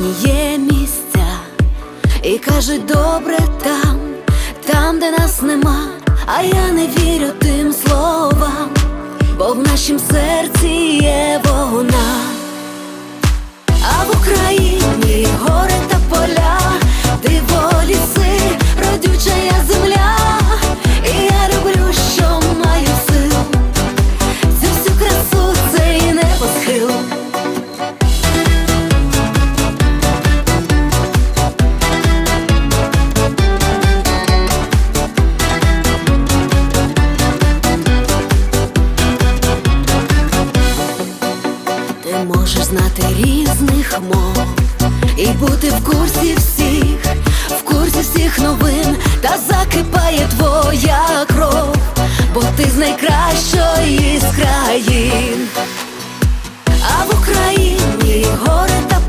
гарні є місця, і кажуть, добре там, там, де нас нема, а я не вірю тим словам, бо в нашім серці Ти можеш знати різних мов і бути в курсі всіх, в курсі всіх новин, та закипає твоя кров, бо ти з найкращої з країн. А в Україні гори та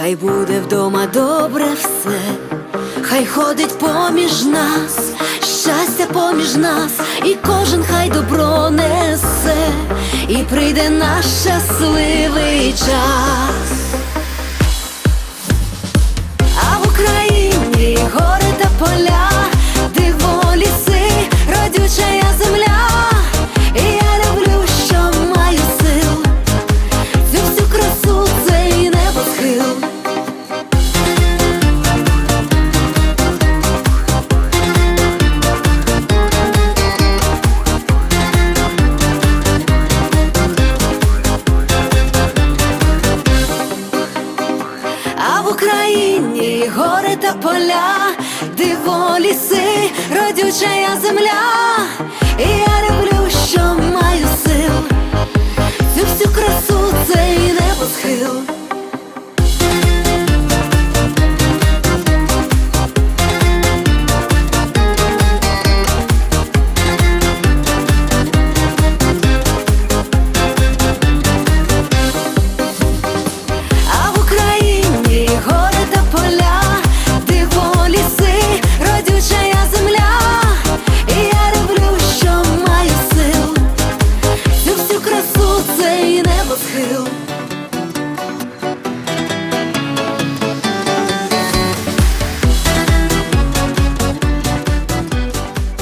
хай буде вдома добре все, хай ходить поміж нас, щастя поміж нас, і кожен хай добро несе, і прийде наш щасливий час. Україні гори та поля, диво ліси, родюча я земля, і я люблю, що маю сил, цю всю красу цей небосхил. Hills Hill.